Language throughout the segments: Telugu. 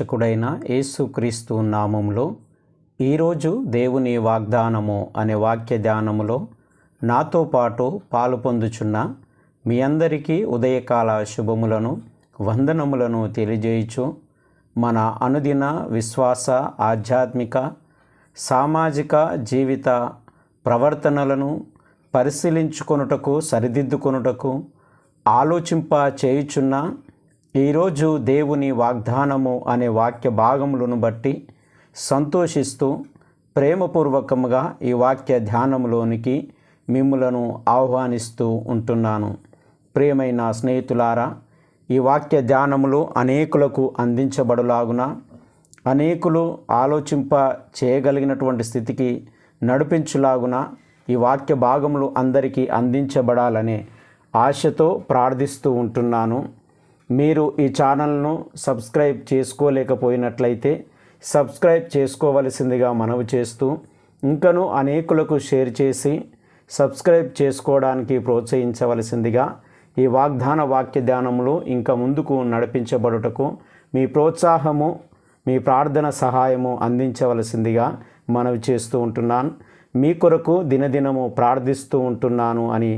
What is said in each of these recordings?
రక్షకుడైన యేసుక్రీస్తు నామంలో ఈరోజు దేవుని వాగ్దానము అనే వాక్య ధ్యానములో నాతో పాటు పాలు పొందుచున్న మీ అందరికీ ఉదయకాల శుభములను వందనములను తెలియజేయచు మన అనుదిన విశ్వాస ఆధ్యాత్మిక సామాజిక జీవిత ప్రవర్తనలను పరిశీలించుకొనుటకు సరిదిద్దుకొనుటకు ఆలోచింప చేయుచున్న ఈరోజు దేవుని వాగ్దానము అనే వాక్య భాగములను బట్టి సంతోషిస్తూ ప్రేమపూర్వకముగా ఈ వాక్య ధ్యానంలోనికి మిమ్మలను ఆహ్వానిస్తూ ఉంటున్నాను. ప్రియమైన స్నేహితులారా ఈ వాక్య ధ్యానములు అనేకులకు అందించబడులాగున అనేకులు ఆలోచింప చేయగలిగినటువంటి స్థితికి నడిపించులాగున ఈ వాక్య భాగములు అందరికీ అందించబడాలనే ఆశతో ప్రార్థిస్తూ ఉంటున్నాను. మీరు ఈ ఛానల్ను సబ్స్క్రైబ్ చేసుకోలేకపోయినట్లయితే సబ్స్క్రైబ్ చేసుకోవలసిందిగా మనవి చేస్తూ ఇంకను అనేకులకు షేర్ చేసి సబ్స్క్రైబ్ చేసుకోవడానికి ప్రోత్సహించవలసిందిగా ఈ వాగ్దాన వాక్య ధ్యానములు ఇంకా ముందుకు నడిపించబడుటకు మీ ప్రోత్సాహము మీ ప్రార్థన సహాయము అందించవలసిందిగా మనవి చేస్తూ ఉంటున్నాను. మీ కొరకు దినదినము ప్రార్థిస్తూ ఉంటున్నాను అని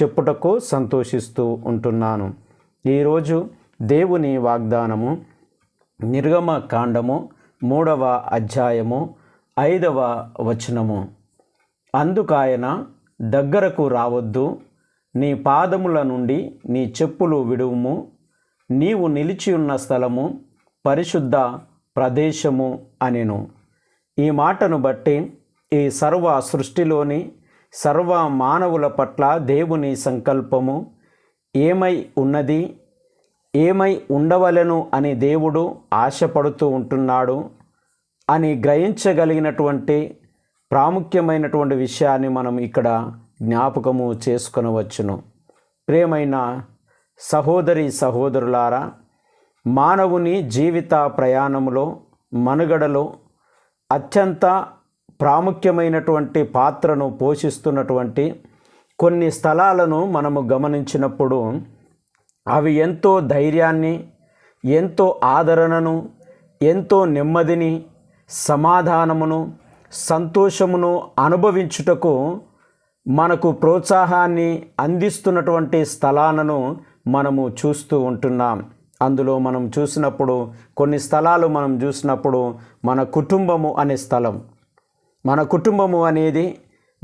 చెప్పుటకు సంతోషిస్తూ ఉంటున్నాను. ఈరోజు దేవుని వాగ్దానము నిర్గమ కాండము మూడవ అధ్యాయము ఐదవ వచనము. అందుకాయన దగ్గరకు రావద్దు నీ పాదముల నుండి నీ చెప్పులు విడువుము. నీవు నిలిచి ఉన్న స్థలము పరిశుద్ధ ప్రదేశము అనెను. ఈ మాటను బట్టి ఈ సర్వ సృష్టిలోని సర్వ మానవుల పట్ల దేవుని సంకల్పము ఏమై ఉన్నది? ఏమై ఉండవలెను అని దేవుడు ఆశపడుతూ ఉంటున్నాడు అని గ్రహించగలిగినటువంటి ప్రాముఖ్యమైనటువంటి విషయాన్ని మనం ఇక్కడ జ్ఞాపకము చేసుకొనవచ్చును. ప్రేమైన సహోదరి సహోదరులారా మానవుని జీవిత ప్రయాణములో మనుగడలో అత్యంత ప్రాముఖ్యమైనటువంటి పాత్రను పోషిస్తున్నటువంటి కొన్ని స్థలాలను మనము గమనించినప్పుడు అవి ఎంతో ధైర్యాన్ని ఎంతో ఆదరణను ఎంతో నెమ్మదిని సమాధానమును సంతోషమును అనుభవించుటకు మనకు ప్రోత్సాహాన్ని అందిస్తున్నటువంటి స్థలాలను మనము చూస్తూ ఉంటున్నాం. అందులో మనం చూసినప్పుడు కొన్ని స్థలాలు మనం చూసినప్పుడు మన కుటుంబము అనే స్థలం. మన కుటుంబము అనేది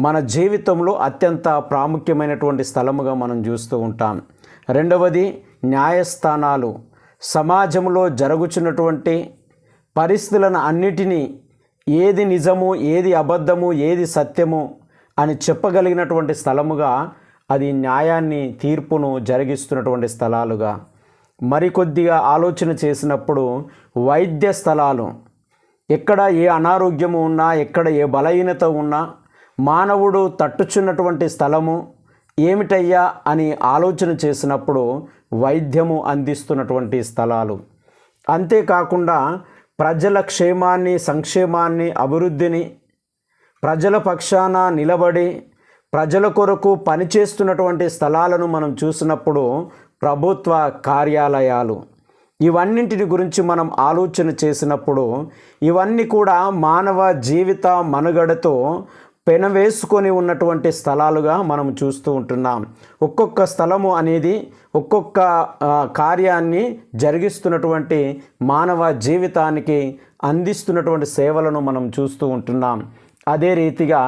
మన జీవితంలో అత్యంత ప్రాముఖ్యమైనటువంటి స్థలముగా మనం చూస్తూ ఉంటాం. రెండవది న్యాయస్థానాలు. సమాజంలో జరుగుచున్నటువంటి పరిస్థితులను అన్నిటినీ ఏది నిజము ఏది అబద్ధము ఏది సత్యము అని చెప్పగలిగినటువంటి స్థలముగా అది న్యాయాన్ని తీర్పును జరిగిస్తున్నటువంటి స్థలాలుగా. మరికొద్దిగా ఆలోచన చేసినప్పుడు వైద్య స్థలాలు. ఎక్కడ ఏ అనారోగ్యము ఉన్నా ఎక్కడ ఏ బలహీనత ఉన్నా మానవుడు తట్టుచున్నటువంటి స్థలము ఏమిటయ్యా అని ఆలోచన చేసినప్పుడు వైద్యము అందిస్తున్నటువంటి స్థలాలు. అంతేకాకుండా ప్రజల క్షేమాన్ని సంక్షేమాన్ని అభివృద్ధిని ప్రజల పక్షాన నిలబడి ప్రజల కొరకు పనిచేస్తున్నటువంటి స్థలాలను మనం చూసినప్పుడు ప్రభుత్వ కార్యాలయాలు. ఇవన్నింటిని గురించి మనం ఆలోచన చేసినప్పుడు ఇవన్నీ కూడా మానవ జీవిత మనుగడతో పెనవేసుకొని ఉన్నటువంటి స్థలాలుగా మనం చూస్తూ ఉంటున్నాం. ఒక్కొక్క స్థలము అనేది ఒక్కొక్క కార్యాన్ని జరిగిస్తున్నటువంటి మానవ జీవితానికి అందిస్తున్నటువంటి సేవలను మనం చూస్తూ ఉంటున్నాం. అదే రీతిగా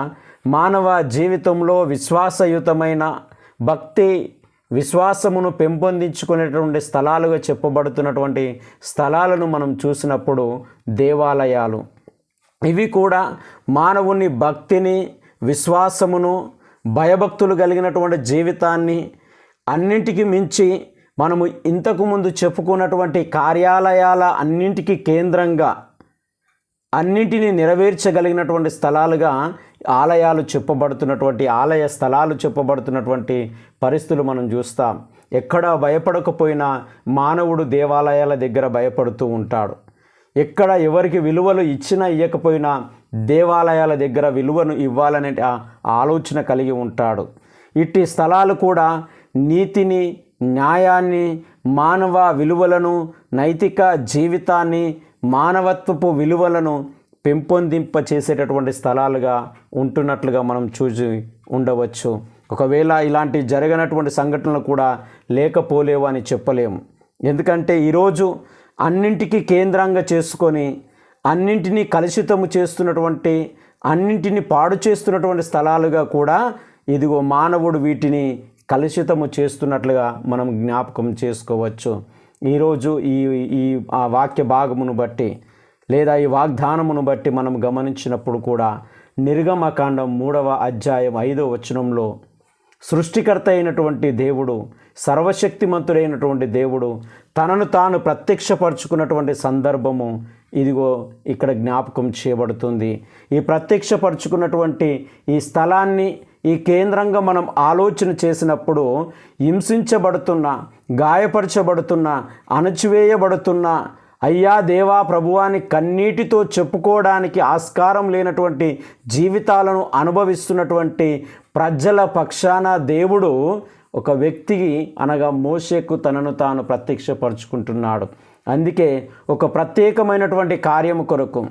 మానవ జీవితంలో విశ్వాసయుతమైన భక్తి విశ్వాసమును పెంపొందించుకునేటువంటి స్థలాలుగా చెప్పబడుతున్నటువంటి స్థలాలను మనం చూసినప్పుడు దేవాలయాలు. ఇవి కూడా మానవుని భక్తిని విశ్వాసమును భయభక్తులు కలిగినటువంటి జీవితాన్ని అన్నింటికి మించి మనము ఇంతకుముందు చెప్పుకున్నటువంటి కార్యాలయాల అన్నింటికి కేంద్రంగా అన్నింటినీ నెరవేర్చగలిగినటువంటి స్థలాలుగా ఆలయాలు చెప్పబడుతున్నటువంటి ఆలయ స్థలాలు చెప్పబడుతున్నటువంటి పరిస్థితులు మనం చూస్తాం. ఎక్కడ భయపడకపోయినా మానవుడు దేవాలయాల దగ్గర భయపడుతూ ఉంటాడు. ఎక్కడ ఎవరికి విలువలు ఇచ్చినా ఇవ్వకపోయినా దేవాలయాల దగ్గర విలువను ఇవ్వాలనే ఆ ఆలోచన కలిగి ఉంటాడు. ఇట్టి స్థలాలు కూడా నీతిని న్యాయాన్ని మానవ విలువలను నైతిక జీవితాన్ని మానవత్వపు విలువలను పెంపొందింప చేసేటటువంటి స్థలాలుగా ఉంటున్నట్లుగా మనం చూసి ఉండవచ్చు. ఒకవేళ ఇలాంటి జరగనటువంటి సంఘటనలు కూడా లేకపోలేవు అని చెప్పలేము. ఎందుకంటే ఈరోజు అన్నింటికీ కేంద్రంగా చేసుకొని అన్నింటినీ కలుషితము చేస్తున్నటువంటి అన్నింటినీ పాడు చేస్తున్నటువంటి స్థలాలుగా కూడా ఇదిగో మానవుడు వీటిని కలుషితము చేస్తున్నట్లుగా మనం జ్ఞాపకం చేసుకోవచ్చు. ఈరోజు ఈ ఈ ఆ వాక్య భాగమును బట్టి లేదా ఈ వాగ్దానమును బట్టి మనం గమనించినప్పుడు కూడా నిర్గమకాండం మూడవ అధ్యాయం ఐదో వచనంలో సృష్టికర్త అయినటువంటి దేవుడు సర్వశక్తిమంతుడైనటువంటి దేవుడు తనను తాను ప్రత్యక్షపరుచుకున్నటువంటి సందర్భము ఇదిగో ఇక్కడ జ్ఞాపకం చేయబడుతుంది. ఈ ప్రత్యక్షపరుచుకున్నటువంటి ఈ స్థలాన్ని ఈ కేంద్రంగా మనం ఆలోచన చేసినప్పుడు హింసించబడుతున్న గాయపరచబడుతున్న అణచివేయబడుతున్న అయ్యా దేవా ప్రభువాని కన్నీటితో చెప్పుకోవడానికి ఆస్కారం లేనటువంటి జీవితాలను అనుభవిస్తున్నటువంటి ప్రజల పక్షాన దేవుడు ఒక వ్యక్తికి అనగా మోషేకు తనను తాను ప్రత్యక్షపరుచుకుంటున్నాడు. అందుకే ఒక ప్రత్యేకమైనటువంటి కార్యము కొరకు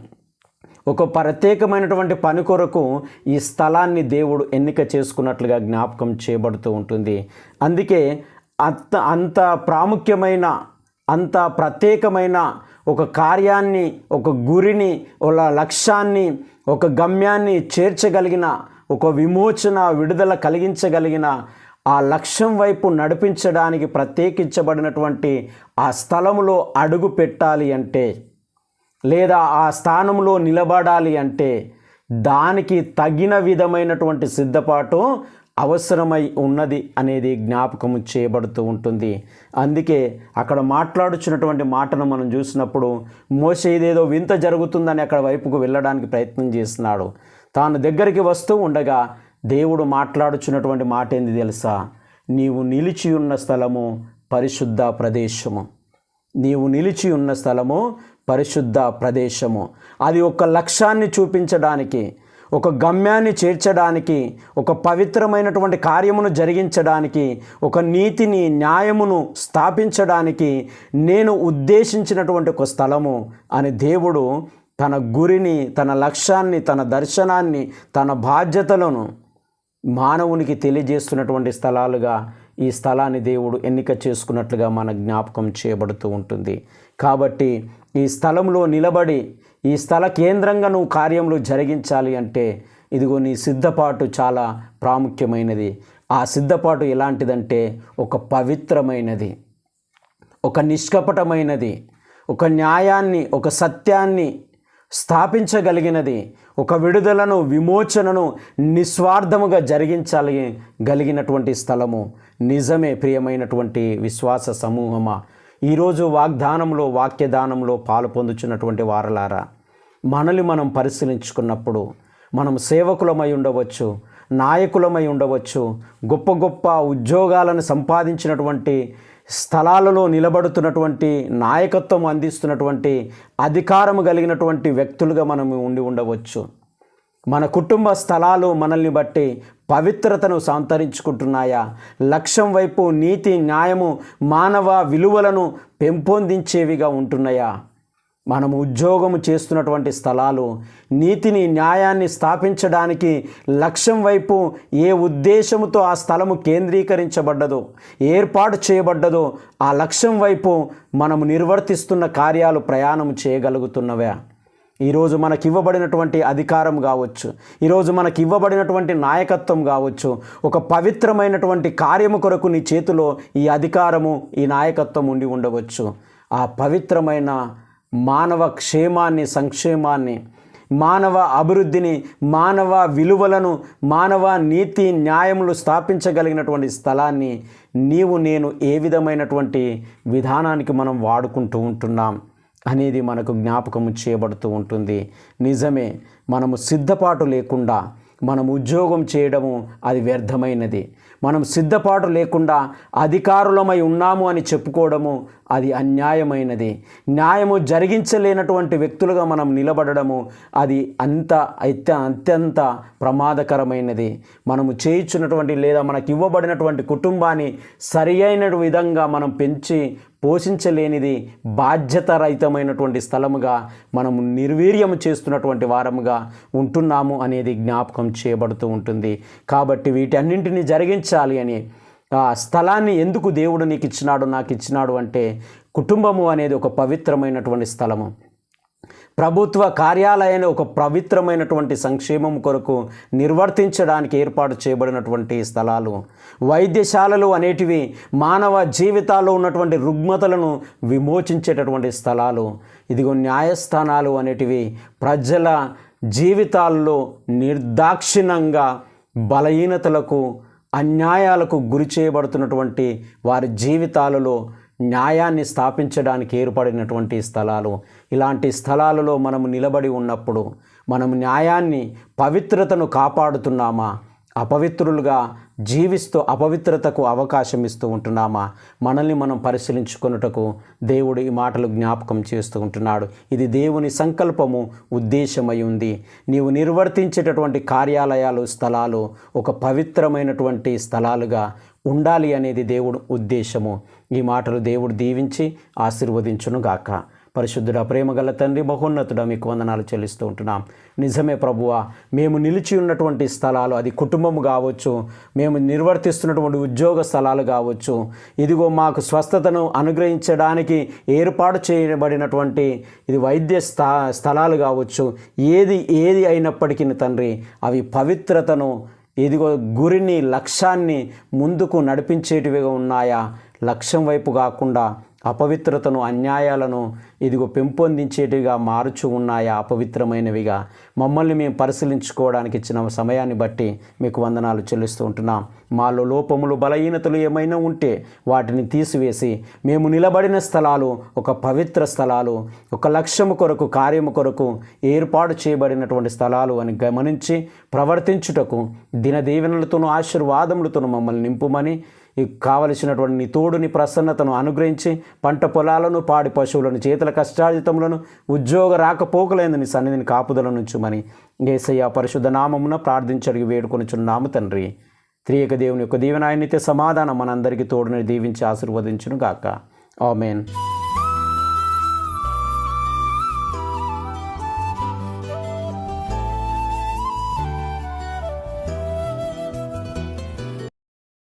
ఒక ప్రత్యేకమైనటువంటి పని కొరకు ఈ స్థలాన్ని దేవుడు ఎన్నిక చేసుకున్నట్లుగా జ్ఞాపకం చేయబడుతూ ఉంటుంది. అందుకే అంత అంత ప్రాముఖ్యమైన అంత ప్రత్యేకమైన ఒక కార్యాన్ని ఒక గురిని ఒక లక్ష్యాన్ని ఒక గమ్యాన్ని చేర్చగలిగిన ఒక విమోచన విడుదల కలిగించగలిగిన ఆ లక్ష్యం వైపు నడిపించడానికి ప్రత్యేకించబడినటువంటి ఆ స్థలంలో అడుగు పెట్టాలి అంటే లేదా ఆ స్థానంలో నిలబడాలి అంటే దానికి తగిన విధమైనటువంటి సిద్ధపాటు అవసరమై ఉన్నది అనేది జ్ఞాపకము చేయబడుతూ ఉంటుంది. అందుకే అక్కడ మాట్లాడుచున్నటువంటి మాటను మనం చూసినప్పుడు మోసే ఇదేదో వింత జరుగుతుందని అక్కడ వైపుకు వెళ్ళడానికి ప్రయత్నం చేస్తున్నాడు. తాను దగ్గరికి వస్తూ ఉండగా దేవుడు మాట్లాడుచున్నటువంటి మాట ఏంది తెలుసా? నీవు నిలిచి ఉన్న స్థలము పరిశుద్ధ ప్రదేశము. నీవు నిలిచి ఉన్న స్థలము పరిశుద్ధ ప్రదేశము. అది ఒక లక్ష్యాన్ని చూపించడానికి ఒక గమ్యాన్ని చేర్చడానికి ఒక పవిత్రమైనటువంటి కార్యమును జరిగించడానికి ఒక నీతిని న్యాయమును స్థాపించడానికి నేను ఉద్దేశించినటువంటి ఒక స్థలము అని దేవుడు తన గురిని తన లక్ష్యాన్ని తన దర్శనాన్ని తన బాధ్యతలను మానవునికి తెలియజేస్తున్నటువంటి స్థలాలుగా ఈ స్థలాన్ని దేవుడు ఎన్నిక చేసుకున్నట్లుగా మన జ్ఞాపకం చేయబడుతూ ఉంటుంది. కాబట్టి ఈ స్థలంలో నిలబడి ఈ స్థల కేంద్రంగా నువ్వు కార్యములు జరిగించాలి అంటే ఇదిగో నీ సిద్ధపాటు చాలా ప్రాముఖ్యమైనది. ఆ సిద్ధపాటు ఎలాంటిదంటే ఒక పవిత్రమైనది ఒక నిష్కపటమైనది ఒక న్యాయాన్ని ఒక సత్యాన్ని స్థాపించగలిగినది ఒక విడుదలను విమోచనను నిస్వార్థముగా జరిగించాలి గలిగినటువంటి స్థలము. నిజమే ప్రియమైనటువంటి విశ్వాస సమూహమా. ఈరోజు వాగ్దానంలో వాక్యదానంలో పాలు పొందుచున్నటువంటి వారలారా మనల్ని మనం పరిశీలించుకున్నప్పుడు మనం సేవకులమై ఉండవచ్చు నాయకులమై ఉండవచ్చు గొప్ప గొప్ప ఉద్యోగాలను సంపాదించినటువంటి స్థలాలలో నిలబడుతున్నటువంటి నాయకత్వం అందిస్తున్నటువంటి అధికారము కలిగినటువంటి వ్యక్తులుగా మనము ఉండి ఉండవచ్చు. మన కుటుంబ స్థలాలు మనల్ని బట్టి పవిత్రతను సంతరించుకుంటున్నాయా? లక్ష్యం వైపు నీతి న్యాయము మానవ విలువలను పెంపొందించేవిగా ఉంటున్నాయా? మనము ఉద్యోగము చేస్తున్నటువంటి స్థలాలు నీతిని న్యాయాన్ని స్థాపించడానికి లక్ష్యం వైపు ఏ ఉద్దేశముతో ఆ స్థలము కేంద్రీకరించబడ్డదో ఏర్పాటు చేయబడ్డదో ఆ లక్ష్యం వైపు మనము నిర్వర్తిస్తున్న కార్యాలు ప్రయాణం చేయగలుగుతున్నవే. ఈరోజు మనకి ఇవ్వబడినటువంటి అధికారం కావచ్చు ఈరోజు మనకి ఇవ్వబడినటువంటి నాయకత్వం కావచ్చు ఒక పవిత్రమైనటువంటి కార్యము కొరకు నీ చేతిలో ఈ అధికారము ఈ నాయకత్వం ఉండి ఉండవచ్చు. ఆ పవిత్రమైన మానవ క్షేమాన్ని సంక్షేమాన్ని మానవ అభివృద్ధిని మానవ విలువలను మానవ నీతి న్యాయములు స్థాపించగలిగినటువంటి స్థలాన్ని నీవు నేను ఏ విధమైనటువంటి విధానానికి మనం వాడుకుంటూ ఉంటున్నాం అనేది మనకు జ్ఞాపకము చేయబడుతూ ఉంటుంది. నిజమే మనము సిద్ధపాటు లేకుండా మనం ఉద్యోగం చేయడము అది వ్యర్థమైనది. మనం సిద్ధపాటు లేకుండా అధికారులమై ఉన్నాము అని చెప్పుకోవడము అది అన్యాయమైనది. న్యాయము జరిగించలేనటువంటి వ్యక్తులుగా మనం నిలబడము అది అంత అత్య అత్యంత ప్రమాదకరమైనది. మనము చేయించినటువంటి లేదా మనకి ఇవ్వబడినటువంటి కుటుంబాన్ని సరి అయిన విధంగా మనం పెంచి పోషించలేనిది బాధ్యతరహితమైనటువంటి స్థలముగా మనం నిర్వీర్యం చేస్తున్నటువంటి వారముగా ఉంటున్నాము అనేది జ్ఞాపకం చేయబడుతూ ఉంటుంది. కాబట్టి వీటన్నింటినీ జరిగించాలి అని ఆ స్థలాన్ని ఎందుకు దేవుడు నీకు ఇచ్చినాడు నాకు ఇచ్చినాడు అంటే కుటుంబము అనేది ఒక పవిత్రమైనటువంటి స్థలము. ప్రభుత్వ కార్యాలయాన్ని ఒక పవిత్రమైనటువంటి సంక్షేమం కొరకు నిర్వర్తించడానికి ఏర్పాటు చేయబడినటువంటి స్థలాలు వైద్యశాలలు అనేటివి మానవ జీవితాల్లో ఉన్నటువంటి రుగ్మతలను విమోచించేటటువంటి స్థలాలు ఇదిగో న్యాయస్థానాలు అనేటివి ప్రజల జీవితాల్లో నిర్దాక్షిణంగా బలహీనతలకు అన్యాయాలకు గురి చేయబడుతున్నటువంటి వారి జీవితాలలో న్యాయాన్ని స్థాపించడానికి ఏర్పడినటువంటి స్థలాలు. ఇలాంటి స్థలాలలో మనము నిలబడి ఉన్నప్పుడు మనము న్యాయాన్ని పవిత్రతను కాపాడుతున్నామా? అపవిత్రులుగా జీవిస్తూ అపవిత్రతకు అవకాశం ఇస్తూ ఉంటున్నామా? మనల్ని మనం పరిశీలించుకొనుటకు దేవుడు ఈ మాటలు జ్ఞాపకం చేస్తూ ఉంటున్నాడు. ఇది దేవుని సంకల్పము ఉద్దేశమై ఉంది. నీవు నిర్వర్తించేటటువంటి కార్యాలయాలు స్థలాలు ఒక పవిత్రమైనటువంటి స్థలాలుగా ఉండాలి అనేది దేవుడు ఉద్దేశము. ఈ మాటలు దేవుడు దీవించి ఆశీర్వదించును గాక పరిశుద్ధుడ ప్రేమగల తండ్రి మహోన్నతుడ మీకు వందనాలు చెల్లిస్తూ ఉంటున్నాం. నిజమే ప్రభువ మేము నిలిచి ఉన్నటువంటి స్థలాలు అది కుటుంబము కావచ్చు మేము నిర్వర్తిస్తున్నటువంటి ఉద్యోగ స్థలాలు కావచ్చు ఇదిగో మాకు స్వస్థతను అనుగ్రహించడానికి ఏర్పాటు చేయబడినటువంటి ఇది వైద్య స్థా స్థలాలు కావచ్చు ఏది ఏది అయినప్పటికీ తండ్రి అవి పవిత్రతను ఇదిగో గురిని లక్ష్యాన్ని ముందుకు నడిపించేటివిగా ఉన్నాయా? లక్ష్యం వైపు కాకుండా అపవిత్రతను అన్యాయాలను ఇదిగో పెంపొందించేటివిగా మారుచు ఉన్నాయా అపవిత్రమైనవిగా. మమ్మల్ని మేము పరిశీలించుకోవడానికి ఇచ్చిన సమయాన్ని బట్టి మీకు వందనాలు చెల్లిస్తూ ఉంటున్నాం. మాలో లోపములు బలహీనతలు ఏమైనా ఉంటే వాటిని తీసివేసి మేము నిలబడిన స్థలాలు ఒక పవిత్ర స్థలాలు ఒక లక్ష్యము కొరకు కార్యము కొరకు ఏర్పాటు చేయబడినటువంటి స్థలాలు అని గమనించి ప్రవర్తించుటకు దినదీవెనలతోనూ ఆశీర్వాదములతోనూ మమ్మల్ని నింపుమని కావలసినటువంటి నీ తోడుని ప్రసన్నతను అనుగ్రహించి పంట పొలాలను పాడి పశువులను చేతుల కష్టార్జితములను ఉద్యోగ రాకపోకలైన నీ సన్నిధిని కాపుదల నుంచుమని ఏసయ్య పరిశుద్ధ నామమున ప్రార్థించడిగి వేడుకొనిచున్నాము తండ్రి. త్రియక దేవుని యొక్క దీవెనాయనితే సమాధానం మనందరికీ తోడుని దీవించి ఆశీర్వదించును గాక ఆమెన్.